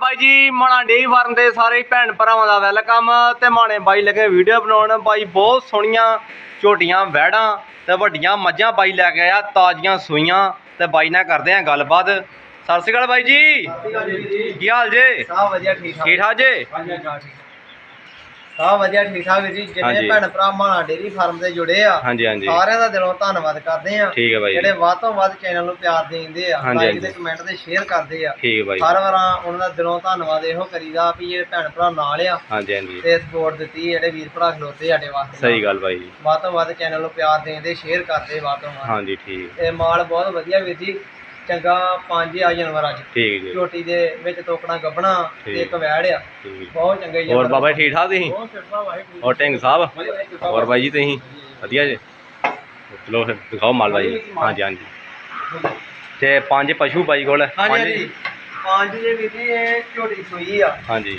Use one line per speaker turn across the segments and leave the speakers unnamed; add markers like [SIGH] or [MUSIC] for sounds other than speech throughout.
ਬਾਈ ਜੀ ਮਾਣਾ ਡੇਈ ਫਾਰਮ ਦੇ ਸਾਰੇ ਭੈਣ ਭਰਾਵਾਂ ਦਾ ਵੈਲਕਮ ਤੇ ਮਾਣੇ ਬਾਈ ਲੱਗੇ ਵੀਡੀਓ ਬਣਾਉਣ। ਬਾਈ ਬਹੁਤ ਸੋਹਣੀਆਂ ਝੋਟੀਆਂ ਵੈੜਾਂ ਤੇ ਵੱਡੀਆਂ ਮੱਝਾਂ ਬਾਈ ਲੈ ਕੇ ਆਇਆ ਤਾਜ਼ੀਆਂ ਸੂਈਆਂ ਤੇ ਬਾਈ ਨਾਲ ਕਰਦੇ ਆ ਗੱਲਬਾਤ। ਸਤਿ ਸ਼੍ਰੀ ਅਕਾਲ ਬਾਈ ਜੀ। ਕੀ ਹਾਲ ਜੇ?
ਸਭ ਵਧੀਆ ਠੀਕ ਠਾਕ।
ਠੀਕ ਠਾਕ ਜੇ?
ਸਭ ਵਧੀਆ ਠੀਕ ਠਾਕ ਵੀਰ ਜੀ।
ਹਾਂਜੀ।
ਜਿੰਨੇ ਭੈਣ ਭਰਾ ਮਾਣਾ ਡੇਰੀ ਫਾਰਮ ਦੇ ਜੁੜੇ ਆ
ਹਾਂਜੀ ਹਾਂਜੀ।
ਸਾਰਿਆਂ ਦਾ ਦਿਲੋਂ ਧੰਨਵਾਦ ਕਰਦੇ ਆ।
ਠੀਕ ਹੈ ਬਾਈ
ਜਿਹੜੇ
ਜੀ
ਵੱਧ ਤੋਂ ਵੱਧ ਚੈਨਲ ਨੂੰ ਪਿਆਰ ਦੇਂਦੇ ਆ
ਹਾਂਜੀ,
ਲਾਈਕ
ਹਾਂਜੀ।
ਤੇ ਕਮੈਂਟ ਤੇ ਸ਼ੇਅਰ ਕਰਦੇ ਆ।
ਠੀਕ ਹੈ ਬਾਈ
ਹਰ ਵਾਰਾਂ ਉਹਨਾਂ ਦਾ ਦਿਲੋਂ ਧੰਨਵਾਦ ਇਹੋ ਕਰੀਦਾ ਵੀ ਇਹ ਭੈਣ ਭਰਾ ਨਾਲ ਆ
ਹਾਂਜੀ ਹਾਂਜੀ।
ਤੇ ਸਪੋਰਟ ਦਿੱਤੀ ਜਿਹੜੇ ਵੀਰ ਭਰਾ ਖਲੋਤੇ ਸਾਡੇ ਵਾਸਤੇ
ਸਹੀ ਗੱਲ ਬਾਈ ਜੀ।
ਵੱਧ ਤੋਂ ਵੱਧ ਚੈਨਲ ਨੂੰ ਪਿਆਰ ਦੇਂਦੇ ਸ਼ੇਅਰ ਕਰਦੇ ਵੱਧ ਤੋਂ ਵੱਧ।
ਹਾਂਜੀ ਠੀਕ।
ਤੇ ਮਾਲ ਬਹੁਤ ਵਧੀਆ ਵੀਰ ਜੀ। ਚੰਗਾ ਪੰਜ ਆ ਜਾਨਵਰਾਂ ਚ
ਠੀਕ ਜੀ
ਝੋਟੀ ਦੇ ਵਿੱਚ ਤੋਕਣਾ ਗੱਬਣਾ ਤੇ। ਇੱਕ ਵੈੜ ਆ।
ਠੀਕ।
ਬਹੁਤ ਚੰਗੇ
ਹੋਰ
ਜਾਨਵਰ
ਬਾਬਾ ਜੀ ਠੀਕ ਠਾਕ ਤੁਸੀਂ?
ਬਹੁਤ ਕਿਰਪਾ ਵਾਹਿਗੁਰੂ
ਹੋਰ ਢਿੰਗ ਸਾਹਿਬ? ਹੋਰ ਬਾਈ ਜੀ ਤੁਸੀਂ? ਵਧੀਆ ਜੀ। ਚਲੋ ਫਿਰ ਦਿਖਾਓ ਮਾਲ ਬਾਈ ਜੀ। ਹਾਂਜੀ ਹਾਂਜੀ। ਤੇ ਪੰਜ ਪਸ਼ੂ ਬਾਈ ਕੋਲ।
ਹਾਂਜੀ
ਪੰਜ
ਹਾਂਜੀ। ਪੰਜ ਦੇ ਵਿੱਚ ਇਹ ਝੋਟੀ ਸੂਈ ਆ।
ਹਾਂਜੀ।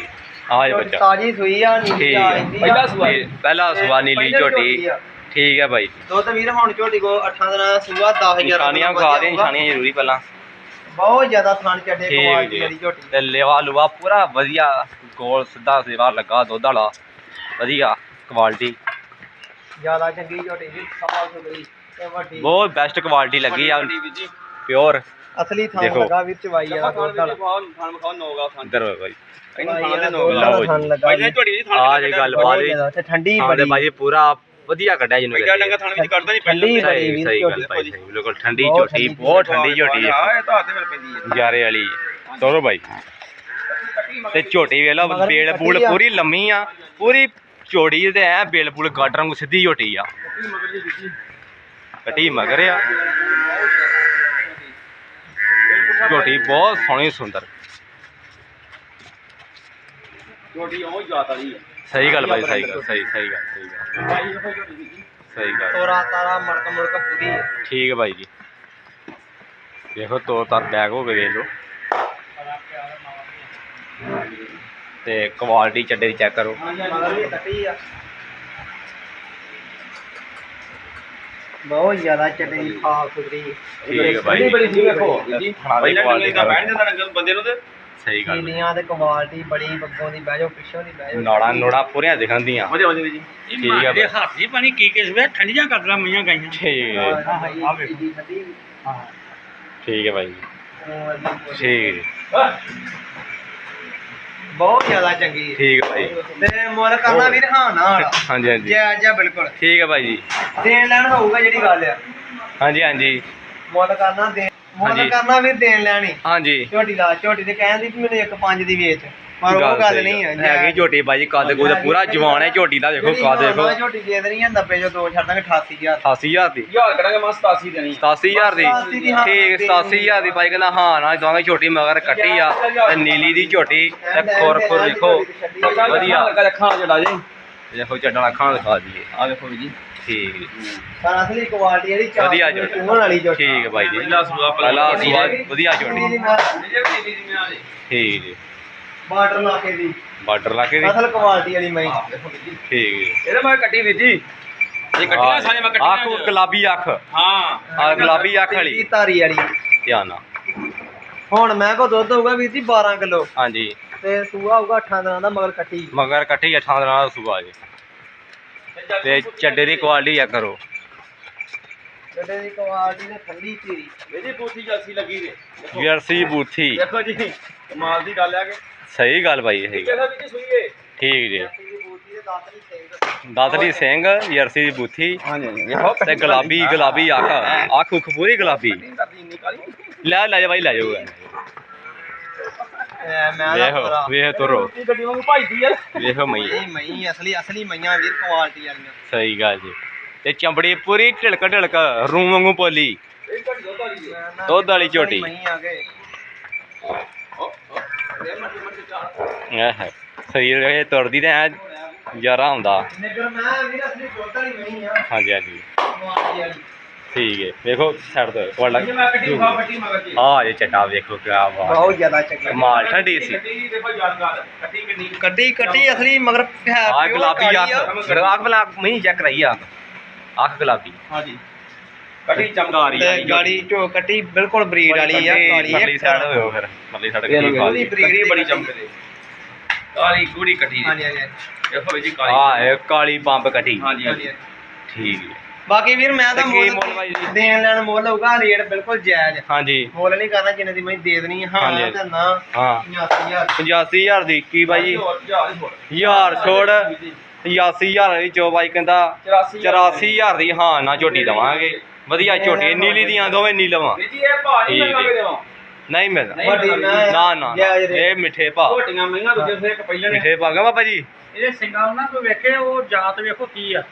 ਆਹ ਜੀ ਬੱਚਾ।
ਤਾਜੀ ਸੂਈ ਆ ਨੀਲੀ
ਠੀਕ।
ਆ।
ਹੈ। ਪਹਿਲਾ ਸੂਆ ਪਹਿਲਾ ਸੂਆ ਨੀਲੀ
ਪਹਿਲੀ
ਝੋਟੀ
ਆ।
ਠੀਕ ਹੈ ਬਾਈ।
ਦੁੱਧ ਵੀਰ ਹੁਣ ਝੋਟੀ ਕੋ 8 ਦਿਨਾਂ ਦਾ ਸੂਆ 10000
ਨਿਸ਼ਾਨੀਆਂ ਖਾ ਦੇ ਨਿਸ਼ਾਨੀਆਂ ਜ਼ਰੂਰੀ ਪਹਿਲਾਂ।
ਬਹੁਤ ਜ਼ਿਆਦਾ ਥਣ ਚੱਡੇ
ਠੀਕ
ਕੁਆਲਿਟੀ
ਜੀ।
ਵਾਲੀ ਝੋਟੀ।
ਤੇ ਲੇਵਾ ਲੁਵਾ ਪੂਰਾ ਵਧੀਆ ਗੋਲ ਸਿੱਧਾ ਸੇਵਾ ਲੱਗਾ ਦੁੱਧ ਵਾਲਾ। ਵਧੀਆ ਕੁਆਲਿਟੀ
ਜ਼ਿਆਦਾ ਚੰਗੀ ਝੋਟੀ ਜੀ ਸਾਫ਼ ਸੁਥਰੀ ਤੇ ਵੱਡੀ।
ਬਹੁਤ ਬੈਸਟ ਕੁਆਲਿਟੀ ਲੱਗੀ ਆ। ਪਿਓਰ
ਅਸਲੀ ਥਣ
ਦੇਖੋ।
ਲੱਗਾ ਵਿੱਚ ਵਾਈ ਵਾਲਾ ਦੁੱਧ ਵਾਲਾ।
ਇੱਧਰ ਹੋਏ ਬਾਈ।
ਵਾਈ ਵਾਲਾ ਦੁੱਧ ਵਾਲਾ
ਲਓ ਜੀ।
ਥਣ ਲੱਗਾ ਜੀ।
ਆ ਜੀ ਗੱਲ
ਬਹੁਤ
ਬਾਤ
ਜ਼ਿਆਦਾ। ਤੇ ਠੰਡੀ
ਹਾਂ ਤੇ
ਬੜੀ।
ਭਾਈ ਪੂਰਾ ਵਧੀਆ ਕੱਢਿਆ ਜਿਹਨੂੰ ਕਹਿੰਦੇ ਆ।
ਠੰਡੀ ਬੜੀ
ਸਹੀ
ਵੀਰ
ਸਹੀ ਗੱਲ
ਝੋਟੀ
ਭਾਈ ਸਹੀ ਬਿਲਕੁਲ ਠੰਡੀ
ਬਹੁਤ
ਝੋਟੀ ਬਹੁਤ ਠੰਡੀ ਝੋਟੀ ਹੈ ਜਾਰੇ ਵਾਲੀ ਤੋਰੋ ਭਾਈ। ਤੇ ਝੋਟੀ ਵੇਖ ਲਓ ਬੇਲ ਬੂਲ
ਆ।
ਪੂਰੀ ਲੰਮੀ ਆ। ਪੂਰੀ ਝੋਟੀ ਤੇ ਐ ਬੇਲ ਬੂਲ ਗਾਡਰਾਂ ਨੂੰ ਸਿੱਧੀ ਝੋਟੀ ਆ। ਕੱਟੀ ਮਗਰ ਆ। ਝੋਟੀ ਬਹੁਤ ਸੋਹਣੀ ਸੁੰਦਰ। ਸਹੀ ਗੱਲ ਭਾਈ ਸਹੀ ਗੱਲ ਸਹੀ ਸਹੀ ਗੱਲ ਸਹੀ ਗੱਲ। ਸਹੀ ਗੱਲ।
ਤੋਰਾ ਤਾਰਾ ਮੜਕ ਮੁੜਕ ਪੂਰੀ। ਹੈ।
ਠੀਕ ਹੈ ਭਾਈ ਜੀ। ਦੇਖੋ ਤੋ ਤਾਂ ਬੈਗ ਹੋ ਕੇ ਲਓ। ਤੇ ਕੁਆਲਿਟੀ ਚੱਡੇ ਦੀ ਚੈੱਕ ਕਰੋ।
ਬਹੁਤ ਜ਼ਿਆਦਾ ਚਟਨੀ ਸਾਫ਼ ਸੁਥਰੀ
ਠੀਕ ਹੈ ਭਾਈ
ਬੜੀ ਠੀਕ ਵੇਖੋ ਜੀ
ਖਾਣਾ ਦੀ ਕੁਆਲਿਟੀ
ਦਾ ਬੈਠ ਜਾਂਦਾ ਰੰਗ ਬੰਦੇ ਨੂੰ ਤੇ।
ਸਹੀ ਗੱਲ
ਕੀਲੀਆਂ ਤੇ ਕੁਆਲਿਟੀ ਬੜੀ ਬੱਗੋਂ ਦੀ ਬਹਿ ਜਾਓ ਪਿੱਛੋਂ ਦੀ ਬਹਿ ਜਾਓ।
ਨਾੜਾ ਨੋੜਾ ਪੂਰੀਆਂ ਦਿਖਾਂਦੀਆਂ
ਵਧੀਆ ਵਧੀਆ ਜੀ।
ਠੀਕ ਹੈ ਭਾਈ
ਹੱਥ ਜੀ ਪਾਣੀ ਕੀ ਕਿਸ ਵੇ ਠੰਡੀਆਂ ਕਰਦਾ ਮਈਆਂ ਗਾਈਆਂ।
ਠੀਕ। ਹੈ
ਆ ਵੇਖੋ।
ਠੀਕ ਹੈ ਭਾਈ। ਠੀਕ। ਹੈ
ਬਹੁਤ ਜ਼ਿਆਦਾ ਚੰਗੀ ਹੈ।
ਠੀਕ ਹੈ ਭਾਈ।
ਤੇ ਮੁੱਲ ਕਰਨਾ ਵੀਰ ਹਾਂ ਨਾ ਵਾਲਾ
ਹਾਂਜੀ ਹਾਂਜੀ।
ਜੈ ਜੈ ਬਿਲਕੁਲ।
ਠੀਕ ਹੈ ਭਾਈ ਜੀ।
ਦੇਣ ਲੈਣ ਹੋਊਗਾ ਜਿਹੜੀ ਗੱਲ ਆ।
ਹਾਂਜੀ ਹਾਂਜੀ।
ਮੁੱਲ ਕਰਨਾ ਦੇ ਮੁੱਲ
ਹਾਂਜੀ।
ਕਰਨਾ ਵੀਰ ਦੇਣ ਲੈਣੀ
ਹਾਂਜੀ
ਝੋਟੀ ਦਾ ਝੋਟੀ ਤੇ ਕਹਿੰਦੀ ਵੀ ਮੈਨੂੰ ਇੱਕ ਪੰਜ ਦੀ ਵੇਚ ਪਰ ਉਹ ਗੱਲ ਨਹੀਂ ਹੈ
ਹੈਗੀ ਝੋਟੀ ਬਾਈ ਕੱਦ ਕੁਦ ਪੂਰਾ ਜਵਾਨ ਹੈ ਝੋਟੀ ਦਾ ਦੇਖੋ ਕੱਦ ਦੇਖੋ
ਝੋਟੀ ਦੇ ਦੇਣੀ ਆ 90 ਜੋ ਦੋ ਛੱਡ ਦਾਂਗੇ 88000
88000 ਦੀ
ਯਾਰ ਕਰਾਂਗੇ ਮਸਤ 80 ਦੇਣੀ
87000 ਦੀ
87 ਦੀ ਹਾਂ,
ਠੀਕ 87000 ਦੀ ਬਾਈ ਕਹਿੰਦਾ ਹਾਂ ਨਾ ਦਵਾਂਗੇ ਝੋਟੀ ਮਗਰ ਕੱਟੀ ਆ ਤੇ ਨੀਲੀ ਦੀ ਝੋਟੀ ਤੇ ਖੁਰ ਖੁਰ ਦੇਖੋ ਵਧੀਆ
ਲੱਗਾ ਅੱਖਾਂ ਜੜਾ ਜੀ
ਦੇਖੋ ਚੱਡਣਾ ਅੱਖਾਂ ਦਿਖਾ ਦਈਏ
ਆ ਦੇਖੋ ਜੀ
ਠੀਕ ਜੀ।
ਪਰ ਅਸਲੀ ਕੁਆਲਿਟੀ ਜਿਹੜੀ ਚਾਰ
ਵਧੀਆ
ਸੌ
ਝੋਟੀ।
ਚੂਹਣ ਵਾਲੀ ਝੋਟੀ
ਠੀਕ ਹੈ ਬਾਈ ਜੀ।
ਪਹਿਲਾ ਸੂਆ
ਪਹਿਲਾ ਸੂਆ ਵਧੀਆ ਝੋਟੀ
ਇਹ ਵੀ ਨੀਲੀ ਦੀ ਮੈਂ ਆ ਜੀ
ਠੀਕ ਜੀ।
ਬਾਰਡਰ ਲਾਕੇ ਦੀ।
ਬਾਰਡਰ ਲਾ ਕੇ ਦੀ?
ਅਸਲ ਕੁਆਲਿਟੀ ਵਾਲੀ ਮਈ
ਦੇਖੋ ਜੀ।
ਠੀਕ ਜੀ।
ਇਹਦੇ ਮੈਂ ਕੱਟੀ ਵੀ ਜੀ। ਇਹ ਕੱਟੀਆਂ ਸਾਰੀਆਂ ਮੈਂ ਕੱਟੀਆਂ
ਅੱਖ ਗੁਲਾਬੀ ਅੱਖ।
ਹਾਂ।
ਆ ਗੁਲਾਬੀ ਅੱਖ
ਦੀ
ਵਾਲੀ
ਧਾਰੀ ਵਾਲੀ।
ਧਿਆਨ ਨਾਲ
ਹੁਣ ਮੈਂ ਕੋ ਦੁੱਧ ਹੋਊਗਾ ਵੀਰ ਜੀ 12 ਕਿਲੋ।
ਹਾਂਜੀ।
ਤੇ ਸੂਆ ਹੋਊਗਾ 8 ਦਿਨਾਂ ਦਾ ਮਗਰ ਕੱਟੀ।
ਮਗਰ ਕੱਟੀ ਅੱਠਾਂ ਦਿਨਾਂ ਦਾ ਸੂਆ ਜੀ। ਤੇ ਚੱਡੇ ਦੀ ਕੁਆਲਿਟੀ ਆ ਕਰੋ।
ਗੱਡੇ ਦੀ ਕੁਆਲਿਟੀ ਨੇ ਠੰਡੀ ਧੀਰੀ
ਇਹਦੀ ਬੂਥੀ ਜਲਸੀ ਲੱਗੀ ਜੇ।
ਜਰਸੀ ਬੂਥੀ।
ਦੇਖੋ ਜੀ ਕਮਾਲ ਦੀ ਗੱਲ ਆ ਕਿ।
ਸਹੀ ਗੱਲ ਬਾਈ ਇਹ।
ਕਿਹਦਾ ਵੀ ਜੀ ਸੂਈਏ
ਠੀਕ ਜੀ।
ਦਾਤਰੀ ਸਿੰਘ।
ਜਰਸੀ ਦੀ ਬੂਥੀ। ਤੇ ਗੁਲਾਬੀ ਗੁਲਾਬੀ ਅੱਖ ਅੱਖ ਉੱਖ ਪੂਰੀ ਗੁਲਾਬੀ। ਲੈ ਲੈ ਜਾ ਬਾਈ ਲੈ ਜਾਊਗਾ। ਵੇਖੋ
ਪੂਰਾ
ਵੇਖ ਤੁਰੋ
ਰੋਟੀ ਗੱਡੀ ਵਾਂਗੂ ਭਜਦੀ ਯਾਰ।
ਵੇਖੋ ਮਈ।
ਇਹ ਮਈ ਅਸਲੀ ਅਸਲੀ ਮਈਆਂ ਵੀਰ ਕੁਆਲਿਟੀ ਵਾਲੀਆਂ।
ਸਹੀ ਗੱਲ ਜੀ। ਤੇ ਚੰਬੜੀ ਪੂਰੀ ਢਿਲਕ ਢਿਲਕ ਰੂਮ ਵਾਂਗੂ ਪੋਲੀ
ਦੁੱਧ ਵਾਲੀ
ਝੋਟੀ।
ਮਈ ਆ ਗਏ
ਸਰੀਰ ਇਹ ਤੁਰਦੀ ਤੇ ਐ ਯਾਰਾ ਹੁੰਦਾ। ਹਾਂਜੀ ਹਾਂਜੀ। ਠੀਕ ਹੈ। ਚੱਡਾ ਵੇਖੋ ਕਿਆ ਬਾਤ
ਬਹੁਤ ਜ਼ਿਆਦਾ ਚੰਗੀ
ਕਮਾਲ ਠੰਡੀ ਸੀ।
ਕੱਟੀ ਦੇਖੋ ਯਾਦਗਾਰ ਕੱਟੀ ਕਿੰਨੀ
ਕੱਢੀ ਕੱਢੀ ਅਸਲੀ ਮਗਰ ਹੈ
ਆ
pure
ਗੁਲਾਬੀ
ਕਾਲੀ
ਅੱਖ। ਅੱਖ ਬਲਾ ਮਹੀਂ ਚੈੱਕ ਰਹੀ ਆ ਅੱਖ। ਗੁਲਾਬੀ।
ਹਾਂਜੀ। ਕੱਟੀ ਚਮਕਾਰੀ
ਤੇ ਗਾੜੀ ਝੋ ਕੱਟੀ ਬਿਲਕੁਲ ਬਰੀਡ ਵਾਲੀ ਆ ਕਾਲੀ
ਮਰਲੀ ਸਾਈਡ ਹੋਇਓ ਫਿਰ। ਮਰਲੀ ਸਾਈਡ
ਇਹ
ਕੀ
ਲੋ
ਖਾ
ਬੜੀ ਚਮਕਦੇ। ਕਾਲੀ ਗੂੜੀ ਕੱਟੀ
ਹਾਂਜੀ ਹਾਂਜੀ
ਦੇਖੋ ਜੀ ਕਾਲੀ।
ਆ ਇਹ ਕਾਲੀ ਪੰਪ ਕੱਟੀ
ਹਾਂਜੀ ਹਾਂਜੀ।
ਠੀਕ ਹੈ।
ਬਾਕੀ ਵੀਰ ਮੈਂ ਤਾਂ
ਕੀ
ਮੁੱਲ
ਮੁੱਲ ਬਾਈ ਜੀ?
ਦੇਣ ਲੈਣ ਮੁੱਲ ਹੋਊਗਾ ਰੇਟ ਬਿਲਕੁਲ ਜਾਇਜ਼।
ਹਾਂਜੀ।
ਮੁੱਲ ਨਹੀਂ ਕਰਨਾ ਜਿੰਨੇ ਦੀ ਮੈਂ ਦੇ ਦੇਣੀ। ਹਾਂ
ਹਾਂਜੀ।
ਤੇ ਨਾ
ਹਾਂ
85000
85000 ਦੀ ਕੀ ਬਾਈ ਜੀ? ਹਜ਼ਾਰ ਛੋੜ। 88000 ਦੀ ਚੋ ਬਾਈ ਕਹਿੰਦਾ 84000 ਦੀ ਹਾਂ ਨਾ ਝੋਟੀ ਦਵਾਂਗੇ। ਵਧੀਆ ਝੋਟੀ ਨੀਲੀ ਦੀਆਂ ਦੋਵੇਂ ਨੀਲਵਾਂ
ਜੀ ਇਹ ਨਹੀਂ
ਠੀਕ ਹੈ। ਮਿਲਦਾ।
ਵੱਡੀ ਨਾ
ਨਾ ਨਾ।
ਜਾਇਜ਼ ਰੇਟ।
ਇਹ ਮਿੱਠੇ ਭਾ
ਝੋਟੀਆਂ ਮਹਿੰਗਾ ਦੂਜੇ ਇੱਕ ਪਹਿਲੇ ਨੇ।
ਮਿੱਠੇ ਭਾ ਗਾ ਬਾਬਾ ਜੀ।
ਇਹਦੇ ਸਿੰਗਾਂ ਉਹਨਾਂ ਕੋਈ ਵੇਖੇ ਉਹ ਜਾਤ ਵੇਖੋ ਕੀ ਆ।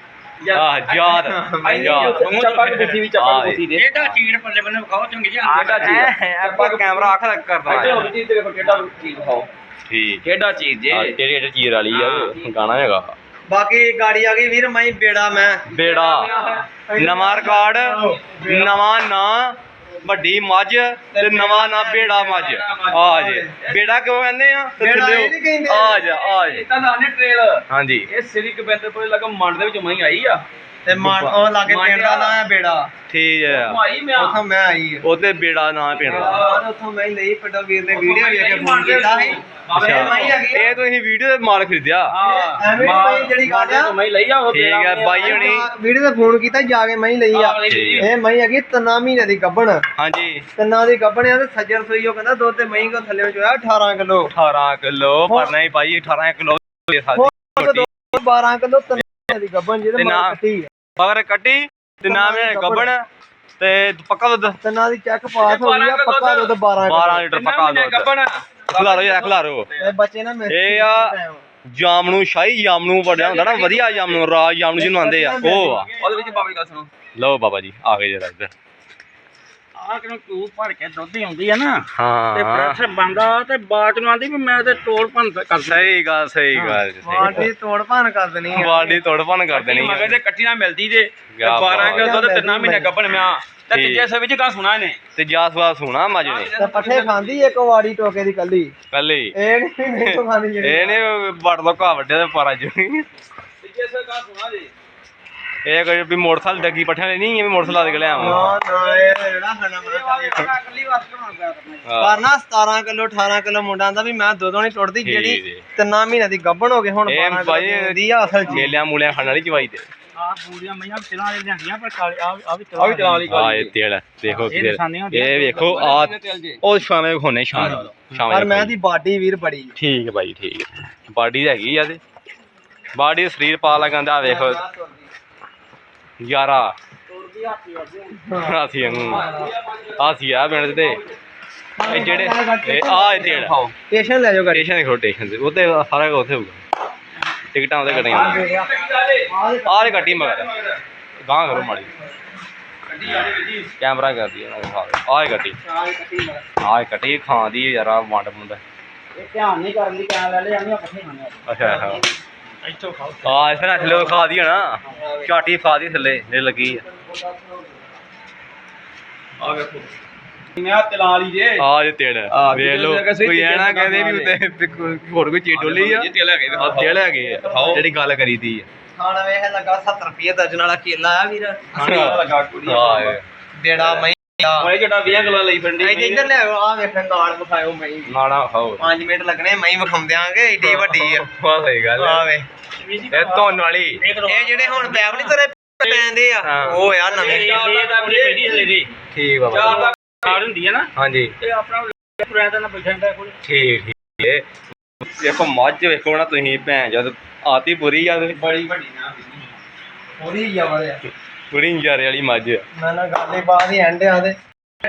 ਆ ਯਾਦ ਯਾਦ
ਚੱਪਾ ਦੀ ਗੁੱਠੀ ਵੀ ਚੱਪਾ
ਹਾਂ,
ਦੀ
ਇਹਦਾ ਚੀੜ ਪੱਲੇ ਬੰਨੇ ਵਿਖਾਓ ਚੰਗੀ ਜੀ
ਕਿਹੜਾ ਚੀਜ਼
ਆਪਾਂ ਕੈਮਰਾ ਅੱਖ ਤੱਕ
ਇੱਥੇ
ਕਰਦਾ
ਹੋਰ ਚੀਜ਼ ਦੇਖੋ ਕਿਹੜਾ ਚੀਜ਼ ਦਿਖਾਓ
ਠੀਕ।
ਕਿਹੜਾ ਚੀਜ਼ ਜੇ?
ਤੇਰੀ ਇਹ ਚੀਰ ਵਾਲੀ ਆ? ਗਾਣਾ ਹੈਗਾ।
ਬਾਕੀ ਗਾੜੀ ਆ ਗਈ ਵੀਰ ਮੈਂ ਬੇੜਾ ਮੈਂ।
ਬੇੜਾ। ਨਵਾਂ ਰਿਕਾਰਡ ਨਵਾਂ ਨਾਂ। ਵੱਡੀ ਮੱਝ ਤੇ ਨਵਾਂ ਨਾਂ ਬੇੜਾ ਮੱਝ। ਆ ਜੇ। ਬੇੜਾ ਕਿਉਂ ਕਹਿੰਦੇ ਆ? ਤੇ
ਬੇੜਾ
ਥੱਲੇ
ਇਹ ਨੀ ਕਹਿੰਦੇ।
ਆ ਜਾ ਆ ਜਾ।
ਤਾਂ ਦਾਨੇ ਟ੍ਰੇਲ
ਹਾਂਜੀ।
ਇਹ ਸ੍ਰੀ ਗੋਬਿੰਦਪੁਰ ਲਗਾ ਮੰਡ ਦੇ ਵਿੱਚ ਮਹੀਂ ਆਈ ਆ।
ਤੇ ਮਾਨ ਉਹ ਲਾਗੇ ਪਿੰਡ ਦਾ ਨਾਂ ਹੈ ਬੇੜਾ।
ਠੀਕ ਹੈ।
ਮਾਈ ਮੈਂ
ਉਥੋਂ ਮੈਂ ਆਈ। ਆ
ਉਹਤੇ ਬੇੜਾ ਨਾਂ ਪਿੰਡ ਦਾ।
ਹਾਂ ਉਥੋਂ ਮੈਂ ਲਈ ਪਿੰਡੋਂ ਵੀਰ ਨੇ ਵੀਡੀਓ ਵੇਖ ਕੇ ਫੋਨ ਕੀਤਾ ਸੀ। ਹੀ।
ਇਹ ਤੁਸੀਂ ਵੀਡੀਓ ਦੇ ਮਾਲ ਖਰੀਦਿਆ?
ਐਵੇਂ ਨੀ ਭਾਈ ਜਿਹੜੀ ਗੱਲ ਆ।
ਮੈਂ ਲਈ ਆ ਉਹ
ਠੀਕ ਹੈ ਬਾਈ ਹੁਣੀ।
ਵੀਡੀਓ ਤੇ ਫੋਨ ਕੀਤਾ ਜਾ ਕੇ ਮੈਂ ਹੀ ਲਈ ਆ। ਇਹ ਮੈਂ ਹੈਗੀ ਤਨਾ ਮਹੀਨੇ ਦੀ ਗੱਬਣ।
ਹਾਂਜੀ।
ਤਨਾ ਦੀ ਗੱਬਣ ਆ ਤੇ ਸੱਜਰ ਸੋਈਓ ਕਹਿੰਦਾ ਦੁੱਧ ਤੇ ਮੈਂ ਕੋ ਥੱਲੇ ਚੋਇਆ 18 ਕਿਲੋ।
18 ਕਿਲੋ ਪਰ ਨਹੀਂ ਭਾਈ 18 ਕਿਲੋ। ਦੇ ਸਾਡੀ
12 ਕਿਲੋ ਤਨਾ ਮਹੀਨੇ ਦੀ ਗੱਬਣ ਜਿਹਦੇ
ਤੇ
ਮਗਰ
ਨਾ-
ਕੱਟੀ ਆ।
ਮਗਰ ਕੱਟੀ ਤੇ ਨਾਮ ਹੈ ਗੱਬਣ ਤੇ ਪੱਕਾ ਦੁੱਧ।
ਤਨਾ ਦੀ ਚੈੱਕ ਪਾਸ ਹੋ ਗਈ ਆ ਪੱਕਾ ਦੁੱਧ। 12
12 ਲੀਟਰ ਪੱਕਾ ਦੁੱਧ।
ਗੱਬਣ
ਖਿਲਾਰੋ ਯਾਰ ਖਿਲਾਰੋ
ਇਹ ਬੱਚੇ ਨਾ ਮੇਰੇ
ਇਹ ਆ ਜਾਮਨੂ ਸ਼ਾਹੀ ਜਾਮਨੂ ਵੱਡਿਆ ਹੁੰਦਾ ਨਾ ਵਧੀਆ ਜਾਮਨੂ ਰਾਜ ਜਾਮਨੂ ਜਿਹਨੂੰ ਆਂਦੇ ਆ। ਉਹ ਆ।
ਉਹਦੇ ਵਿੱਚ ਬਾਬਾ ਜੀ ਗੱਲ ਸੁਣੋ।
ਲਓ ਬਾਬਾ ਜੀ ਆ ਗਏ ਜਰਾ ਇੱਧਰ।
ਆਹ ਕਿਨੂੰ ਟੂਬ ਭਰ ਕੇ ਦੁੱਧ ਹੀ ਆਉਂਦੀ ਆ ਨਾ। ਤੇ
ਹਾਂ।
ਪ੍ਰੈਸ਼ਰ ਬੰਦਾ ਤੇ ਬਾਤ ਨੂੰ ਆਂਦੀ ਵੀ ਮੈਂ ਤੇ ਤੋੜ ਭੰਨ ਕਰਦਾ
ਸਹੀ ਗੱਲ ਸਹੀ ਗੱਲ ਜੀ, ਸਹੀ
ਬਾਡੀ ਤੋੜ ਭਾਨ ਕਰ ਦੇਣੀ ਆ।
ਬਾਡੀ ਤੋੜਪਨ ਕਰ ਦੇਣੀ
ਮਗਰ ਤੇ ਕੱਟੀ ਨਾਲ ਮਿਲਦੀ ਜੇ ਤੇ
ਕਿਆ
12 ਕਿਲੋ ਦੁੱਧ
ਬਾਤ।
ਤਿੰਨਾਂ ਮਹੀਨੇ ਗੱਬਣ ਮਿਆ। ਤੇ
ਠੀਕ।
ਤੀਜੇ ਸੇ ਵਿੱਚ ਕਾ ਸੁਣਾ ਇਹਨੇ।
ਤੇ ਜਾਸਵਾ ਸੁਣਾ ਮੱਝ ਨੇ।
ਤੇ ਪੱਠੇ ਖਾਂਦੀ ਇੱਕ ਵਾੜੀ ਟੋਕੇ ਦੀ ਕੱਲੀ?
ਕੱਲੀ?
ਇਹ ਨਹੀਂ ਨਹੀਂ ਤੋਂ ਖਾਂਦੀ ਜਿਹੜੀ
ਇਹਨੇ ਵੜ ਲੋ ਘਾ ਵੱਡੇ ਦੇ ਪਾਰਾ ਚ
ਤੀਜੇ ਸੇ ਕਾ ਸੁਣਾ ਜੇ।
ਇਹ ਕੋਈ ਵੀ ਮੋਟਰਸਾਈਕਲ ਡੱਗੀ ਪੱਠਿਆਂ ਨੇ ਨਹੀਂ ਮੋਟਰਸਾਈਕਲ ਦੇ
ਇਹ ਜਿਹੜਾ ਖਾਣਾ ਬਣਾ
ਕੱਲੀ ਵਾਸਤੇ ਬਣਾਉਂਦਾ
ਪਰ ਨਾ 17 ਕਿਲੋ 18 ਕਿਲੋ ਮੁੰਡਾ ਆਂਦਾ ਵੀ ਮੈਂ ਦੁੱਧੋਂ ਨਹੀਂ ਟੁੱਟਦੀ
ਠੀਕ
ਜਿਹੜੀ। ਤਿੰਨਾਂ ਮਹੀਨੇ ਦੀ ਗੱਭਣ ਹੋ ਗਏ ਹੁਣ
ਇਹ
12
ਭਾਈ
ਦੀ ਆ ਅਸਲ ਚ
ਮੇਲਿਆਂ ਮੂਲਿਆਂ ਖਾਣ ਵਾਲੀ ਚਵਾਈ ਤੇ।
ਆ ਪੂਰੀਆਂ ਮਈਆਂ ਚਲਾਂ ਵਾਲੀ ਲਿਆਂਦੀਆਂ ਪਰ ਕਾਲੇ ਆ ਆ ਵੀ
ਆ ਵੀ ਚਲਾ ਲਈ
ਆ ਇਹ ਤੇਲ ਦੇਖੋ
ਇਹ
ਵੇਖੋ ਆ ਉਹ ਸ਼ਾਮੇ ਖੋਨੇ ਸ਼ਾਮ ਸ਼ਾਮ
ਪਰ ਮੈਂ ਦੀ ਬਾਡੀ ਵੀਰ ਬੜੀ
ਠੀਕ ਹੈ ਭਾਈ ਠੀਕ ਹੈ। ਬਾਡੀ ਹੈਗੀ ਆ ਤੇ ਬਾਡੀ ਸਰੀਰ ਪਾ ਲਗਾਂਦਾ ਵੇਖੋ। ਯਾਰਾ। ਹਾਸੀ ਨੂੰ ਹਾਸੀ ਆ ਪਿੰਡ ਦੇ ਇਹ ਜਿਹੜੇ ਆ ਇਹ ਤੇਲ
ਸਟੇਸ਼ਨ ਲੈ ਜਾਓ ਗੱਡੀ
ਸਟੇਸ਼ਨ ਦੇਖੋ ਸਟੇਸ਼ਨ ਤੇ। ਉੱਤੇ ਸਾਰਾ ਕੁਝ ਉੱਥੇ ਹੋਊਗਾ। ਟਿਕਟਾਂ ਉਹਦੇ ਕੱਟੀਆਂ ਆਹ ਦੇ ਗੱਡੀ ਮਗਰ। ਗਾਂ ਕਰੋ ਮਾੜੀ। ਕੈਮਰਾ ਕਰਦੀ ਹੈ ਆਹ ਇਹ ਗੱਡੀ ਆਹ ਇਹ ਗੱਡੀ ਖਾਂਦੀ ਯਾਰਾ ਵੰਡ ਮੁੰਡ
ਇਹ ਧਿਆਨ ਨਹੀਂ ਕਰਨ ਦੀ ਕੈਨ ਲੈ ਲੈ ਜਾਂਦੀਆਂ ਪੱਠੇ ਖਾਣੇ
ਅੱਛਾ ਅੱਛਾ।
ਇੱਥੋਂ ਖਾਓ।
ਆ ਇਸ ਤਰ੍ਹਾਂ ਥੱਲੇ ਖਾ ਦੀ ਨਾ। ਝਾਟੀ ਖਾ ਦੀ ਥੱਲੇ ਜੇ ਲੱਗੀ ਆ।
ਆ ਵੇਖੋ। ਮੈਂ ਚਲਾ ਲਈ ਜੇ।
ਆ ਜੇ ਤੇੜ
ਆ,
ਵੇਖ ਲੋ ਕੋਈ ਐ ਨਾ
ਤੀਜੇ
ਕਹਦੇ ਵੀ ਉੱਤੇ ਹੋਰ ਕੋਈ ਚੀਜ਼ ਡੋਲੀ ਆ।
ਤੇਲ ਹੈਗੇ
ਆ ਤੇੜ ਹੈਗੇ ਆ ਜਿਹੜੀ ਗੱਲ ਕਰੀਦੀ ਆ।
ਖਾਣਾ ਵੇਖ ਲੱਗਾ 70 ਰੁਪਏ ਦਰਜਨ ਵਾਲਾ ਕੇਲਾ ਆ ਵੀਰ।
ਲੱਗਾ ਕੁੜੀ।
ਬੇੜਾ ਮੈਂ
ਮੈਂ ਜਿਹੜਾ 20 ਕਿਲੋ ਲਈ ਫਿਰਦੀ
ਇੱਥੇ ਇੱਧਰ ਲੈ ਆਓ ਆ ਵੇਖ ਨਾਲ ਵਿਖਾਇਓ ਮੈਂ
ਨਾੜਾ ਖਾਓ।
5 ਮਿੰਟ ਲੱਗਣੇ ਮੈਂ ਵਿਖਾਉਂਦਿਆਂਗੇ ਏਡੀ ਵੱਡੀ ਆ।
ਵਾਹ ਸਹੀ ਗੱਲ
ਆ।
ਆ
ਵੇ।
ਇਹ ਧੋਣ ਵਾਲੀ।
ਇਹ ਜਿਹੜੇ ਹੁਣ ਪੈਪ ਨਹੀਂ ਤੇਰੇ ਪੈਂਦੇ ਆ। ਉਹ ਆ ਨਵੇਂ।
ਦੀ
ਠੀਕ ਬਾਬਾ
ਚਾਰ ਦਾ
ਕਾਰ ਹੁੰਦੀ ਹੈ ਨਾ।
ਹਾਂਜੀ।
ਤੇ ਆਪਣਾ ਪੁਰਾਣਾ ਤਾਂ ਨਾ ਬੈਠਾ ਹੁੰਦਾ ਕੋਲ
ਠੀਕ ਠੀਕ ਦੇਖੋ ਮੱਝ ਵੇਖੋ ਨਾ ਤੁਸੀਂ ਭੈਣ ਜਦ ਆਤੀ ਪੂਰੀ ਆ ਤੇ
ਬੜੀ ਵੱਡੀ ਨਾ।
ਪੂਰੀ ਜਵਰ ਆ
ਪੂਰੀ ਨਜ਼ਾਰੇ ਵਾਲੀ ਮੱਝ। ਆ
ਮੈਂ ਨਾ ਗੱਲ ਹੀ ਬਾਅਦ ਹੀ ਐਂਡ ਆ ਦੇ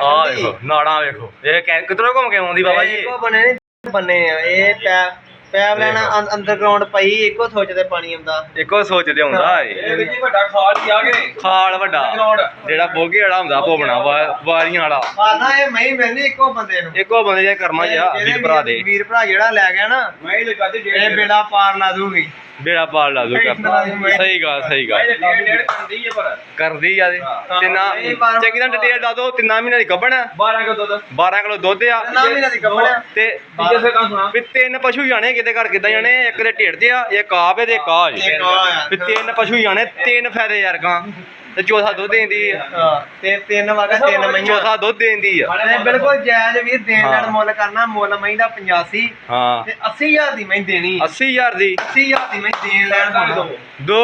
ਆਹ ਵੇਖੋ ਨਾੜਾਂ ਵੇਖੋ। ਇਹ ਕਹਿ- ਕਿੱਧਰੋਂ ਘੁੰਮ ਕੇ ਆਉਂਦੀ ਬਾਬਾ ਜੀ?
ਇੱਕੋ ਬਣੇ ਨੇ ਬੰਨੇ ਆ। ਇਹ ਪੈਪ ਪੈਪ ਲੈਣਾ ਅੰਡਰਗਰਾਉਂਡ ਪਈ ਇੱਕੋ ਸੋਚ ਤੇ ਪਾਣੀ ਆਉਂਦਾ।
ਇੱਕੋ ਸੋਚਦੇ ਹੁੰਦਾ
ਇਹ।
ਏ
ਵੀ ਜੀ ਵੱਡਾ ਖਾਲ ਹੀ ਆ ਗਏ
ਖਾਲ ਵੱਡਾ।
ਗਰਾਉਂਡ
ਜਿਹੜਾ ਬੋਗੇ ਵਾਲਾ ਹੁੰਦਾ ਭੋਬਣਾ ਵਾ- ਵਾਰੀਆਂ ਵਾਲਾ।
ਆਦਾ ਇਹ ਮੈਂ ਮਿਲਣੀ ਇੱਕੋ ਬੰਦੇ ਨੂੰ।
ਇੱਕੋ ਬੰਦੇ ਜੇ ਕਰਮਾ ਜਿਹਾ ਵੀਰ ਭਰਾ ਦੇ।
ਵੀਰ ਭਰਾ ਜਿਹੜਾ ਲੈ ਗਿਆ ਨਾ
ਮੈਂ ਹੀ ਲਗਾ ਦੇ
ਇਹ ਬੇੜਾ ਪਾਰ ਲਾ ਦੂਗੀ
ਬੇੜਾ ਪਾਲ ਲਾ ਦੂ ਕਰ। ਸਹੀ ਗੱਲ ਸਹੀ ਗੱਲ
ਕਰਦੀ ਹੈ ਪਰ।
ਕਰਦੀ ਆ ਤੇ
ਬਾਰਾਂ-
ਚੰਗੀ ਤਰ੍ਹਾਂ ਡਿਟੇਲ ਦੱਸ ਦੋ ਤਿੰਨਾਂ ਮਹੀਨਿਆਂ ਦੀ ਗੱਭਣ
12 ਕਿਲੋ ਦੁੱਧ।
12 ਕਿਲੋ ਦੁੱਧ ਆ।
ਨਾ ਮਹੀਨੇ
ਤੇ ਵੀ ਤਿੰਨ ਪਸ਼ੂ ਜਾਣੇ ਕਿਤੇ ਘਰ ਕਿੱਦਾਂ ਜਾਣੇ ਇੱਕ ਦੇ ਢੇੜ ਤੇ ਆ ਇੱਕ ਆਪ ਇਹਦੇ ਕਾ ਜੀ
ਇੱਕ ਆ। ਆ।
ਵੀ ਤਿੰਨ ਪਸ਼ੂ ਜਾਣੇ ਤਿੰਨ ਫਾਇਦੇ ਯਾਰ ਕਾਂ ਤੇ ਚੌਥਾ ਦੁੱਧ ਦੇਂਦੀ ਆ।
ਹਾਂ ਤੇ ਤਿੰਨ ਵਾਗਾ ਤਿੰਨ ਮਈਆਂ
ਚੌਥਾ ਦੁੱਧ ਦੇਂਦੀ ਆ।
ਤੇ ਬਿਲਕੁਲ ਜਾਇਜ਼ ਵੀਰ ਦੇਣ
ਹਾਂ।
ਲੈਣ ਮੁੱਲ ਕਰਨਾ ਮੁੱਲ ਮਹੀਂ ਦਾ 85
ਹਾਂ।
ਤੇ 80000 ਦੀ ਮਹੀਂ ਦੇਣੀ
80000 ਦੀ।
80000 ਦੀ ਮਹੀਂ ਦੇਣ ਲੈਣ ਦਾ।
ਦੋ?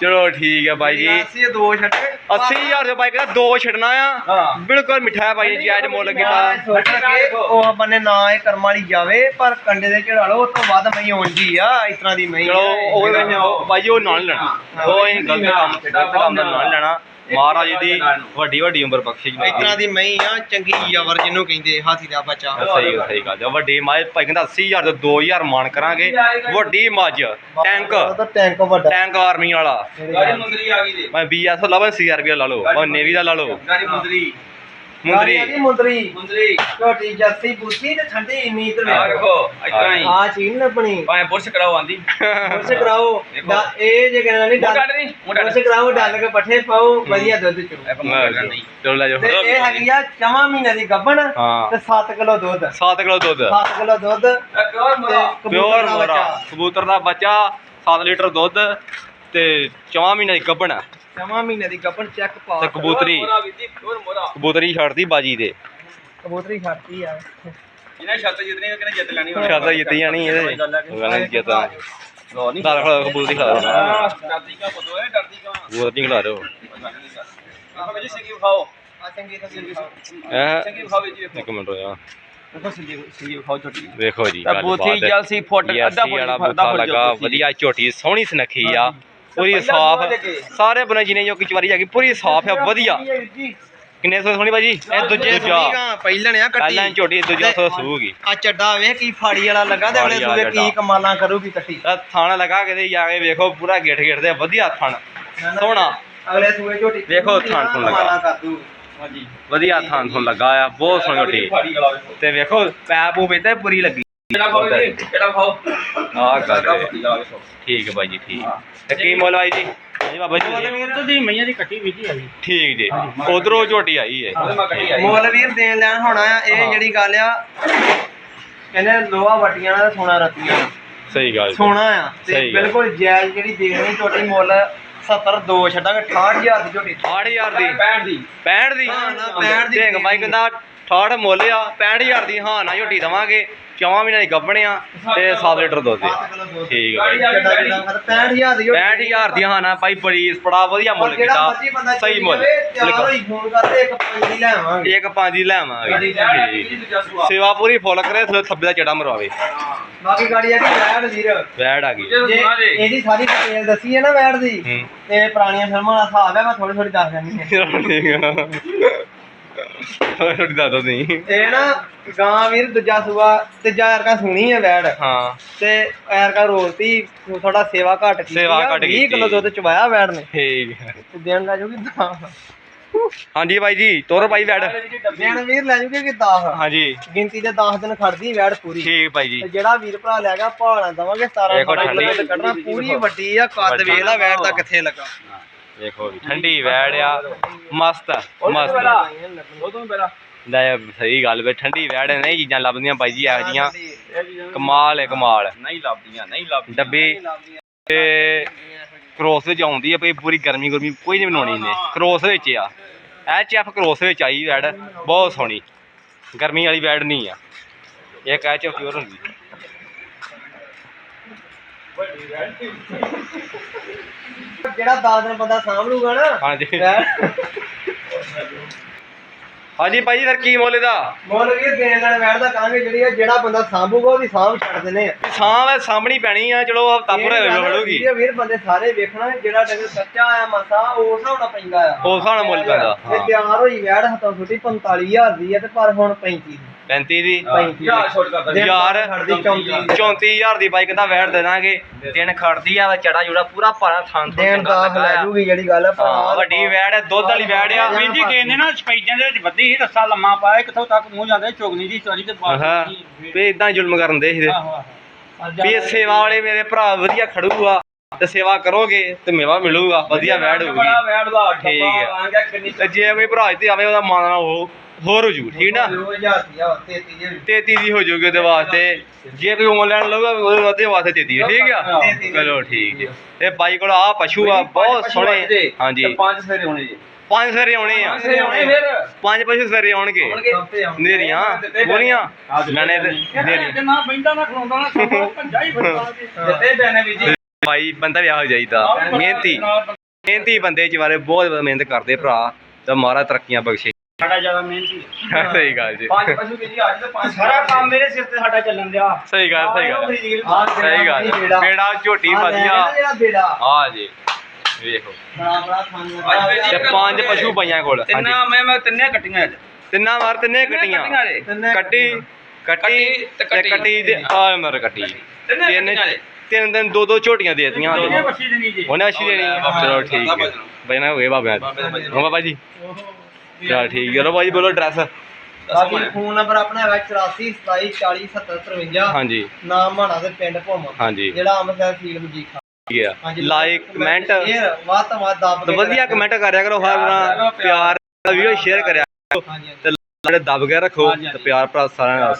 ਚਲੋ ਠੀਕ ਹੈ ਬਾਈ ਜੀ।
80 ਦੋ ਛੱਡ।
80000 ਦੇ ਬਾਈ ਕਹਿੰਦਾ ਦੋ ਛੱਡਣਾ ਆ।
ਹਾਂ।
ਬਿਲਕੁਲ ਮਿੱਠਾ ਹੈ ਬਾਈ ਜੀ ਜਾਇਜ਼ ਮੁੱਲ ਕੀਤਾ।
ਕੇ ਉਹ ਬੰਨੇ ਨਾ ਇਹ ਕਰਮ ਵਾਲੀ ਜਾਵੇ ਪਰ ਕੰਡੇ ਦੇ ਚੜਾ ਲਓ ਉਸ ਤੋਂ ਬਾਅਦ ਮਹੀਂ ਉਂਝੀ ਆ ਇਸ ਤਰ੍ਹਾਂ ਦੀ ਮਹੀਂ
ਚਲੋ ਉਹ ਬਾਈ ਜੀ ਉਹ ਨਾਲ ਲੈਣਾ। ਉਹ ਅਸੀਂ ਗਲਤ ਕੰਮ ਗਲਤ ਕੰਮ ਦਾ ਨਾਲ ਨੀ ਲੈਣਾ ਮਹਾਰਾਜ ਦੀ ਵੱਡੀ ਵੱਡੀ ਉਮਰ ਬਖਸ਼ਿਸ਼
ਇਸ ਤਰ੍ਹਾਂ ਦੀ। ਮਹੀਂ ਆ ਚੰਗੀ ਯਵਰ ਜਿਹਨੂੰ ਕਹਿੰਦੇ ਹਾਥੀ ਦਾ ਬੱਚਾ।
ਸਹੀ ਸਹੀ ਗੱਲ। ਹੈ ਵੱਡੀ ਮਾਝ ਭਾਈ ਕਹਿੰਦਾ 80000 ਤੇ 2000 ਮਾਨ ਕਰਾਂਗੇ। ਵੱਡੀ ਮੱਝ ਟੈਂਕ।
ਟੈਂਕ ਵੱਡਾ।
ਟੈਂਕ ਆਰਮੀ ਵਾਲਾ।
ਗਾੜੀ ਮੁੰਦਰੀ ਆ ਗਈ ਜੀ।
ਮੈਂ ਬੀਐਸ ਲਵਨ ਸੀਆਰਪੀ ਲਾ ਲਓ। ਮੈਂ ਨੇਵੀ ਦਾ ਲਾ ਲਓ।
ਗਾੜੀ ਮੁੰਦਰੀ।
ਮੁੰਦਰੀ।
ਆ ਗਈ ਮੁੰਦਰੀ।
ਮੁੰਦਰੀ।
ਝੋਟੀ ਜਰਸੀ ਬੂਸੀ ਤੇ ਠੰਡੀ ਇੰਨੀ ਇਧਰ
ਆ ਦੇਖੋ ਇਤਨਾ ਹੀ।
ਆ ਚੀਜ਼ ਨੀ ਲੱਭਣੀ।
ਭਾਵੇਂ ਬੁਰਸ਼ ਕਰਾਓ ਆਂਦੀ।
ਉਸ ਕਰਾਓ। ਇਹ ਜੇ ਕਹਿੰਦਾ ਨਹੀਂ ਡਾਲ ਉਸ ਕਰਾਓ ਡਾਲ ਕੇ ਪੱਠੇ ਪਾਓ ਵਧੀਆ ਦੁੱਧ ਚੋ।
ਚਲੋ ਲੈ ਜਾਓ।
ਇਹ ਹੈਗੀ ਆ ਚਵਾਂ ਮਹੀਨੇ ਦੀ ਗੱਭਣ। ਤੇ 7 ਕਿਲੋ ਦੁੱਧ।
7 ਕਿਲੋ ਦੁੱਧ।
7 ਕਿਲੋ ਦੁੱਧ
ਮੁੰਡਾ
ਕਬੂਤਰ
ਪਿਓਰ ਮੋਰਾ। ਕਬੂਤਰ ਦਾ ਬੱਚਾ 7 ਲੀਟਰ ਦੁੱਧ ਤੇ 4 ਮਹੀਨੇ ਦੀ ਕੱਢਣਾ
ਚਵਾਂ ਮਹੀਨੇ ਦੀ ਗੱਭਣ ਚੈੱਕ ਪਾ
ਤੇ ਕਬੂਤਰੀ।
ਮੋਰਾ ਵੀ ਜੀ ਹੋਰ ਮੋਰਾ
ਕਬੂਤਰੀ ਛੱਡਦੀ ਬਾਜੀ ਦੇ
ਕਬੂਤਰੀ ਖਾਤੀ ਆ।
ਇਹਨਾਂ ਛੱਤ ਜਿੱਤਣੀ ਕਿਹਨੇ ਜਿੱਤ ਲੈਣੀ ਹੁਣ?
ਸ਼ਰਦਾ ਜਿੱਤੀ ਜਾਣੀ ਇਹਦੇ ਗਾਣਾ ਜਿੱਤਾ
ਲੋ ਨਹੀਂ
ਨਾਲ ਖੜਾ ਕਬੂਤਰੀ ਖੜਾ ਦੋ
ਡਰਦੀ ਕਾ ਪਤੋ ਹੈ ਡਰਦੀ ਕਾ।
ਕਬੂਤਰੀ ਖੜਾ ਦੋ
ਆਪਾਂ ਜੀ ਸਿੰਗੀ ਖਾਓ
ਆ ਚੰਗੀ ਚੰਗੀ
ਹੈ?
ਸਿੰਗੀ ਖਾਓ ਜੀ ਵੇਖੋ।
ਇੱਕ ਮਿੰਟ ਹੋਇਆ
ਦੇਖੋ ਸਿੰਗੀ ਸਿੰਗੀ ਖਾਓ ਛੋਟੀ
ਵੇਖੋ ਜੀ
ਤਾਂ ਬੂਥੀ ਜਲਸੀ ਫੁੱਟ ਅੱਧਾ ਫੁੱਟ
ਵਾਲਾ ਬੂਥਾ ਲੱਗਾ। ਵਧੀਆ ਝੋਟੀ ਸੋਹਣੀ ਸੁਨੱਖੀ ਆ। ਪੂਰੀ ਸਾਫ਼
ਲੱਗੇ।
ਸਾਰੇ ਬਨੇ ਜਿਹਨੇ ਜੋ ਕਿਚਵਾਰੀ ਹੈਗੀ ਪੂਰੀ ਸਾਫ਼ ਆ ਵਧੀਆ। ਕਿੰਨੇ ਸੌ ਸੋਹਣੀ ਬਾਜੀ? ਇਹ ਦੂਜੇ ਦੂਜਾ।
ਪਹਿਲਣ ਆ ਕੱਟੀ।
ਪਹਿਲਾਂ ਝੋਟੀ ਦੂਜਾ ਸੌ ਸੂਗੀ।
ਆ ਚੱਡਾ ਵੇ ਕੀ ਫਾੜੀ ਵਾਲਾ ਲੱਗਾ ਤੇ ਅਗਲੇ ਸੂਏ ਕੀ। ਕਮਾਲਾਂ ਕਰੂਗੀ ਕੱਟੀ।
ਤਾਂ ਥਣ ਲਗਾ ਕੇ ਤੇ ਜਾ ਕੇ ਵੇਖੋ ਪੂਰਾ ਗਿੱਠ ਗਿੱਠ ਦੇ ਵਧੀਆ ਥਣ। ਸੋਹਣਾ।
ਅਗਲੇ ਸੂਏ ਝੋਟੀ
ਵੇਖੋ ਥਾਂ ਥੁਣ ਲੱਗਾ।
ਦੂ
ਹਾਂਜੀ
ਵਧੀਆ ਥਣ ਥਣ ਲੱਗਾ ਆ ਬਹੁਤ ਸੋਹਣੀ ਝੋਟੀ।
ਵੇਖੋ।
ਤੇ ਵੇਖੋ ਪੈਪ ਤੇ ਪੂਰੀ ਲੱਗੀ।
ਕਿਹੜਾ ਖਾਓ ਜੀ ਕਿਹੜਾ ਖਾਓ
ਆਹ ਗੱਲ
ਅੱਧਾ
ਹੈ।
ਫੁੱਟ ਗਲਾ ਵੇਖੋ
ਠੀਕ ਹੈ ਬਾਈ ਜੀ ਠੀਕ ਤੇ ਕੀ ਮੁੱਲ ਆਈ ਜੀ? ਹਾਂਜੀ ਬਾਬਾ
ਉਹਦੇ
ਜੀ
ਵੀਰ? ਤੋਂ ਦੀ ਮਈਆਂ ਦੀ ਕੱਟੀ ਵਿਧੀ ਆ ਜੀ
ਠੀਕ ਜੀ। ਉਧਰੋਂ ਝੋਟੀ ਆਈ ਹੈ
ਉਹਦੇ ਮਾ ਕੱਢੀ ਆਈ।
ਮੁੱਲ ਵੀਰ ਦੇਣ ਲੈਣ ਹੋਣਾ ਆ ਇਹ
ਹਾਂ।
ਜਿਹੜੀ ਗੱਲ ਆ ਕਹਿੰਦੇ ਲੋਹਾ ਵੱਟੀਆਂ ਦਾ ਸੋਨਾ ਰਤੀਆਂ। ਦਾ।
ਸਹੀ ਗੱਲ ਜੀ।
ਸੋਨਾ ਆ ਤੇ
ਸਹੀ ਗੱਲ।
ਬਿਲਕੁਲ ਜਾਇਜ਼ ਜਿਹੜੀ ਦੇਖਣੀ ਝੋਟੀ ਮੁੱਲ 70 ਦੋ ਛੱਡਾਂਗੇ 68000 ਦੀ ਝੋਟੀ।
68000 ਦੀ?
65 ਦੀ।
65 ਦੀ?
ਹਾਂ, ਨਾ, 65 ਦੀ
ਢਿੰਗ ਬਾਈ ਕਹਿੰਦਾ 68 ਮੁੱਲ ਆ 65000 ਦੀ ਹਾਂ ਨਾ ਝੋਟੀ ਦਵਾਂਗੇ। ਚੌਵਾਂ ਮਹੀਨੇ ਦੀ ਗੱਭਣੇ ਆ ਤੇ 7 ਲੀਟਰ ਦੁੱਧ ਆ। ਠੀਕ ਹੈ ਬਾਈ।
ਛੱਡਾ ਜਿਹੜਾ 65000 ਦੀ ਝੋਟੀ
65000 ਦੀ ਹਾਂ ਨਾ ਭਾਈ ਬੜੀ ਬੜਾ ਵਧੀਆ ਮੁੱਲ ਕੀਤਾ। ਸਹੀ ਮੁੱਲ।
ਇੱਕ ਪੰਜ ਦੀ ਲੈ ਆਵਾਂਗੇ।
ਇੱਕ ਪੰਜ ਹੀ ਲੈਵਾਂਗੇ। ਸੇਵਾ ਪੂਰੀ ਫੁੱਲ ਕਰੇ ਥਲੇ ਥੱਬੇ ਦਾ ਚੜਾ ਮਰਵਾਵੇ।
ਬਾਕੀ ਗਾੜੀ ਆ ਕਿ ਵੈੜ ਵੀਰ।
ਵੈੜ ਆ ਗਈ।
ਇਹਦੀ ਸਾਰੀ ਡਿਟੇਲ ਦੱਸੀ ਹੈ ਨਾ ਵੈੜ ਦੀ ਤੇ ਪੁਰਾਣੀਆਂ ਫਿਲਮਾਂ ਦਾ ਹਿਸਾਬ ਹੈ ਮੈਂ ਥੋੜੀ ਥੋੜੀ ਦੱਸ ਦਿੰਦੀ ਹਾਂ [LAUGHS]
ਠੀਕ ਆ। ਥੋੜੀ ਦੱਸ ਦੋ ਨਹੀਂ
ਇਹ ਨਾ ਗਾਂ ਵੀਰ ਦੂਜਾ ਸੂਆ ਤੀਜਾ ਐਰਕਾ ਸੁਣੀ ਹੈ ਵੈੜ।
ਹਾਂ।
ਤੇ ਐਰਕਾ ਰੋਲਤੀ ਥੋੜਾ ਸੇਵਾ ਘੱਟ ਕੀਤੀ
ਸੇਵਾ ਘੱਟ
20
ਕੀਤੀ।
ਕਿਲੋ ਦੁੱਧ ਚਵਾਇਆ ਵੈੜ ਨੇ।
ਠੀਕ
ਤੇ ਦੇਣ ਲੈ ਜੂਗੀ 10
ਹਾਂਜੀ ਬਾਈ ਜੀ ਤੋਰੋ ਬਾਈ ਵੈੜ।
ਦੇਣ ਵੀਰ ਲੈ ਜੂਗੀ ਕਿ 10
ਹਾਂਜੀ।
ਗਿਣਤੀ ਦੇ 10 ਦਿਨ ਖੜਦੀ ਵੈੜ ਪੂਰੀ।
ਠੀਕ ਬਾਈ ਜੀ।
ਤੇ ਜਿਹੜਾ ਵੀਰ ਭਰਾ ਲੈ ਗਿਆ ਭਾਣਾ ਦਵਾਂਗੇ 17
ਦੇਖੋ
18 ਕਿਲੋ
ਠੰਡੀ।
ਦੁੱਧ ਕੱਢਣਾ ਪੂਰੀ ਵੱਡੀ ਆ ਕੱਦ
ਵੱਡੀ।
ਵੇਖ ਲੈ ਵੈੜ ਦਾ ਕਿੱਥੇ ਲੱਗਾ।
ਦੇਖੋ ਵੀ ਠੰਡੀ ਵੈੜ ਆ ਮਸਤ ਆ, ਮਸਤ ਲੈ ਸਹੀ ਗੱਲ ਵੇ ਠੰਡੀ ਵੈੜ ਨਹੀਂ ਚੀਜ਼ਾਂ ਲੱਭਦੀਆਂ ਬਾਈ ਜੀ ਇਹੋ ਜੀਆਂ ਕਮਾਲ ਹੈ ਕਮਾਲ।
ਨਹੀਂ ਲੱਭਦੀਆਂ ਨਹੀਂ ਲੱਭਦੀਆਂ।
ਡੱਬੇ ਤੇ ਕ੍ਰੋਸ ਵਿੱਚ ਆਉਂਦੀ ਆ ਭਈ ਪੂਰੀ ਗਰਮੀ ਗਰਮੀ ਕੋਈ ਨਹੀਂ ਬਣਾਉਣੀ ਇਹਨੇ। ਕ੍ਰੋਸ ਵਿੱਚ ਆ। ਐਚ ਐਫ ਕ੍ਰੋਸ ਵਿੱਚ ਆਈ ਵੈੜ ਬਹੁਤ ਸੋਹਣੀ। ਗਰਮੀ ਵਾਲੀ ਵੈੜ ਨਹੀਂ ਆ। ਇੱਕ ਐਚ ਐਫ ਪਿਓਰ ਹੁੰਦੀ।
ਜਿਹੜਾ 10 ਦਿਨ ਬੰਦਾ ਸਾਂਭ ਲੂਗਾ ਨਾ
ਹਾਂਜੀ। ਹਾਂਜੀ ਭਾਈ ਫਿਰ ਕੀ ਮੁੱਲ ਇਹਦਾ?
ਮੁੱਲ ਵੀਰ ਦੇਣ ਨਾਲ ਵੈੜ ਦਾ ਕਹਾਂਗੇ ਜਿਹੜੀ ਆ ਜਿਹੜਾ ਬੰਦਾ ਸਾਂਭੂਗਾ ਉਹਦੀ ਸਾਂਭ ਛੱਡ ਦਿੰਦੇ ਆ।
ਸਾਂਭ ਹੈ ਸਾਂਭਣੀ ਪੈਣੀ ਆ ਚਲੋ ਤਾਪਰ ਵੜੂਗੀ
ਵੀਡੀਓ ਵੀਰ ਬੰਦੇ ਸਾਰੇ ਵੇਖਣਾ ਜਿਹੜਾ ਡੰਗਰ ਕੱਚਾ ਆਇਆ ਮਸਾ ਉਹ ਹਿਸਾਬ ਨਾਲ ਪੈਂਦਾ ਆ।
ਉਸ ਹਿਸਾਬ ਨਾਲ ਮੁੱਲ ਪੈਂਦਾ,
ਤੇ
ਹਾਂ।
ਤਿਆਰ ਹੋਈ ਵੈੜ ਹੱਥੋਂ ਛੁੱਟੀ 45000 ਦੀ ਆ ਤੇ ਪਰ ਹੁਣ 35 ਦੀ।
35 ਦੀ।
35
ਯਾਰ ਛੋਟ ਕਰਦਾ
ਦਿਨ
ਯਾਰ,
ਖੜਦੀ 34
34000 ਦੀ ਬਾਈਕ ਦਾ ਵੈਟ ਦੇ ਦਾਂਗੇ ਦਿਨ। ਖੜਦੀ ਆ ਚੜਾ ਜੁੜਾ ਪੂਰਾ ਭਾਰਾ ਥਾਂ ਤੋਂ
ਦੇਣ
ਚੰਗਾ
ਦਾ
ਲੱਗਾ
ਲੈ
ਆ
ਜੂਗੀ ਜਿਹੜੀ ਗੱਲ ਆ
ਹਾਂ ਵੱਡੀ ਵੈੜ ਹੈ ਦੁੱਧ ਵਾਲੀ ਵੈੜ ਆ।
ਵੀਰ ਜੀ ਕਹਿੰਦੇ ਨਾ ਸਪੈਜਾਂ ਦੇ ਵਿੱਚ ਵੱਧੀ ਰੱਸਾ ਲੰਮਾ ਪਾਇਆ ਕਿੱਥੋਂ ਤੱਕ ਮੂੰਹ ਜਾਂਦਾ ਚੋਗਨੀ ਦੀ ਚੋਰੀ ਤੇ ਬਾਹਰ
ਹਾਂ ਵੀ ਇਦਾਂ ਜ਼ੁਲਮ ਕਰਨ ਦੇ
ਆਹੋ
ਵੀ ਇਹ ਸੇਵਾ ਵਾਲੇ ਮੇਰੇ ਭਰਾ ਵਧੀਆ ਖੜੂਗਾ ਤੇ ਸੇਵਾ ਕਰੋਗੇ ਤੇ ਮੇਵਾ ਮਿਲੂਗਾ ਵਧੀਆ ਵੈੜ ਹੋਊਗੀ।
ਬੜਾ ਵੈੜ ਦਾ
ਠੀਕ ਹੈ। ਜੇ ਕੋਈ ਭਰਾ ਇੱਥੇ ਆਵੇ ਉਹਦਾ ਮਾਨ ਨਾ ਉਹ ਹੋਰ ਹੋ ਜੂ ਠੀਕ ਨਾ?
ਉਹ ਹਜ਼ਾਰ ਰੁਪਇਆ ਤੇ ਤੀਜੇ
33 ਦੀ ਹੋ ਜੂਗੀ ਉਹਦੇ ਵਾਸਤੇ। ਜੇ ਕੋਈ ਆਨਲਾਈਨ ਲਊਗਾ ਉਹਦੇ ਉਹਦੇ ਵਾਸਤੇ 33 ਠੀਕ ਆ। ਚਲੋ ਠੀਕ ਹੈ ਇਹ ਬਾਈ ਕੋਲ ਆ ਪਸ਼ੂ ਆ ਬਹੁਤ ਸੋਹਣੇ। ਹਾਂਜੀ।
ਪੰਜ ਸਵੇਰੇ ਹੋਣੇ ਜੀ।
ਪੰਜ ਸਵੇਰੇ ਆਉਣੇ ਆ। ਪੰਜ ਪਸ਼ੂ ਸਵੇਰੇ ਆਉਣਗੇ। ਨੇਰੀਆਂ ਬੋਲੀਆਂ ਮੈਨੇ ਤੇ ਨੇਰੀ
ਤੇ ਨਾ ਬੈਂਦਾ ਨਾ ਖਲੋਂਦਾ ਨਾ ਭੱਜਾ ਹੀ ਜੀ
ਦਿੱਤੇ ਪੈਣੇ ਵੀ ਜੀ।
ਬਾਈ ਬੰਦਾ ਵਿਆਹ ਹੋ ਜਾਈਦਾ ਮਿਹਨਤੀ। ਮਿਹਨਤੀ ਬੰਦੇ ਚ ਬਾਰੇ ਬਹੁਤ ਮਿਹਨਤ ਕਰਦੇ ਭਰਾ। ਤੇ ਮਾਰਾ ਤਰੱਕੀਆਂ ਬਖਸ਼ੇ।
ਸਾਡਾ ਜ਼ਿਆਦਾ ਮਿਹਨਤੀ ਹੈ।
ਸਹੀ ਗੱਲ ਜੀ।
ਪੰਜ ਪਸ਼ੂ ਵੀ ਜੀ ਅੱਜ ਤੇ ਪੰਜ
ਸਾਰਾ ਕੰਮ ਮੇਰੇ ਸਿਰ ਤੇ ਸਾਡਾ ਚੱਲਣ ਦਿਆ।
ਸਹੀ ਗੱਲ ਸਹੀ ਗੱਲ।
ਆਹ
ਸਹੀ ਗੱਲ
ਬੇੜਾ।
ਝੋਟੀ
ਆਹ
ਵਧੀਆ।
ਨਾ ਜਿਹੜਾ ਬੇੜਾ।
ਆ ਜੀ ਵੇਖੋ।
ਬੜਾ ਬੜਾ ਥਾਂ
ਅੱਜ
ਤੇ ਪੰਜ ਪਸ਼ੂ ਪਈਆਂ ਕੋਲ।
ਤਿੰਨਾਂ ਮੈਂ ਮੈਂ ਤਿੰਨੇ ਕੱਟੀਆਂ ਅੱਜ।
ਤਿੰਨਾਂ ਵਾਰ ਤਿੰਨੇ
ਕੱਟੀਆਂ।
ਕੱਟੀ ਕੱਟੀ
ਤੇ ਕੱਟੀ।
ਤੇ ਆ ਮਰ ਕੱਟੀ।
ਤਿੰਨੇ
ਤਿੰਨ ਦਿਨ ਦੋ ਦੋ ਝੋਟੀਆਂ ਦੇ ਦਿੱਤੀਆਂ ਉਹਨੇ। ਅੱਛੀ ਦੇਣੀ। ਚਲੋ ਠੀਕ ਹੈ। ਬਜਣਾ ਹੋਏ ਬਾਬਿਆਂ
ਬਾਬੇ।
ਹਾਂ ਬਾਬਾ ਜੀ। ਚਲ ਠੀਕ ਹੈ ਚਲੋ ਬਾਜੀ ਬੋਲੋ ਐਡਰੈਸ
ਬਾਕੀ ਫੋਨ ਨੰਬਰ ਆਪਣਾ ਹੈਗਾ 84 27 40 70 53
ਹਾਂਜੀ।
ਨਾਮ ਮਾਣਾ ਤੇ ਪਿੰਡ ਭੋਮਾ।
ਹਾਂਜੀ।
ਜਿਹੜਾ ਅੰਮ੍ਰਿਤਸਰ ਫੀਲ ਮਜੀਠਾ
ਹੈ ਲਾਈਕ ਕਮੈਂਟ
ਸ਼ੇਅਰ ਵੱਧ ਤੋਂ ਵੱਧ ਦੱਬ ਕੇ
ਵਧੀਆ ਕਮੈਂਟ ਕਰਿਆ ਕਰੋ ਹਰ ਵਾਰ ਪਿਆਰ ਦਾ ਵੀਡੀਓ ਸ਼ੇਅਰ ਕਰਿਆ ਕਰੋ। ਤੇ ਜਿਹੜੇ ਦੱਬ ਕੇ ਰੱਖੋ ਤੇ ਪਿਆਰ ਭਰਾ ਸਾਰਿਆਂ ਨਾਲ।